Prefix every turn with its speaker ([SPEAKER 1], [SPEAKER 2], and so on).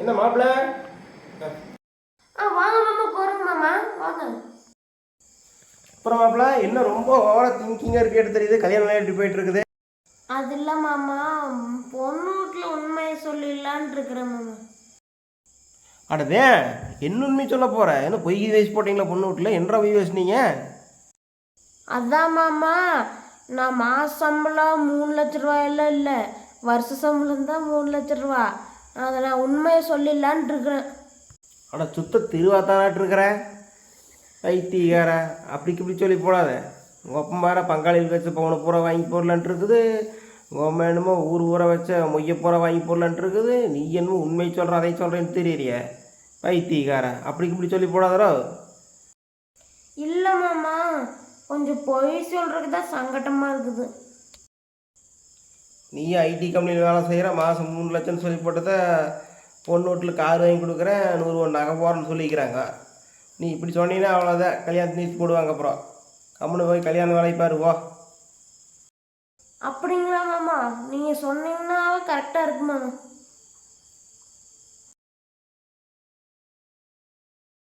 [SPEAKER 1] என்ன மாப்பிள்ள
[SPEAKER 2] ஆ வாங்க மாமா போகிறோங்க மாமா. வாங்க.
[SPEAKER 1] அப்புறம் மாப்பிள்ள என்ன ரொம்ப ஓவரா திங்கிங்காக இருக்கு எடுத்து தெரியுது. கல்யாணம் எப்படி போயிட்டு இருக்குது
[SPEAKER 2] அது இல்லை மாமா பொண்ணு வீட்டில் உண்மையை சொல்லிடலான் இருக்கிறேன் மாமா.
[SPEAKER 1] அடதே என்ன உண்மை சொல்ல போற? என்ன பொய் வயசு போட்டீங்களா பொண்ணு வீட்டில் என்ன பொய் பேசுனீங்க
[SPEAKER 2] அதான் மாமா நான் மாச சம்பளம் மூணு லட்ச ரூபாயெல்லாம் இல்லை. வருஷ சம்பளம் தான் மூணு லட்ச ரூபா. அதை நான் உண்மையை சொல்லிடலான் இருக்கிறேன்.
[SPEAKER 1] அட சுத்த திருவாத்தானாட்டு இருக்கிற ஐத்திகார அப்படிக்கு இப்படி சொல்லி போடாத. அப்பா பாரு பங்காளியில் வச்ச பவுனை பூரா வாங்கி போடலான்ட்டு இருக்குது அம்மா என்னமோ ஊர் ஊரை வச்ச மொய்ய பூரா வாங்கி போடலான்ட்டு இருக்குது நீ என்னமோ உண்மை சொல்கிற அதை சொல்கிறேன்னு தெரியலையே. பைத்தியக்கார அப்படிக்கு இப்படி சொல்லி போடாதரோ
[SPEAKER 2] இல்லை மாமா கொஞ்சம் பொய் சொல்கிறதுக்கு தான் சங்கட்டமாக இருக்குது.
[SPEAKER 1] நீ ஐடி கம்பெனியில் வேலை செய்கிற மாதம் மூணு லட்சம்னு சொல்லி போட்டதை பொண்ணு வீட்டில் கார் வாங்கி கொடுக்குறேன் நூறு ஒன்று நகை போகிறேன்னு சொல்லிக்கிறாங்க. நீ இப்படி சொன்னீங்கன்னா அவ்வளோதான் கல்யாணத்தை நீச்சு போடுவாங்க அப்புறம். கம்முன்னு போய் கல்யாண வேலைக்கு பாருவோ
[SPEAKER 2] அப்படிங்களா மாமா? நீங்கள் சொன்னீங்கன்னா கரெக்டாக இருக்குமா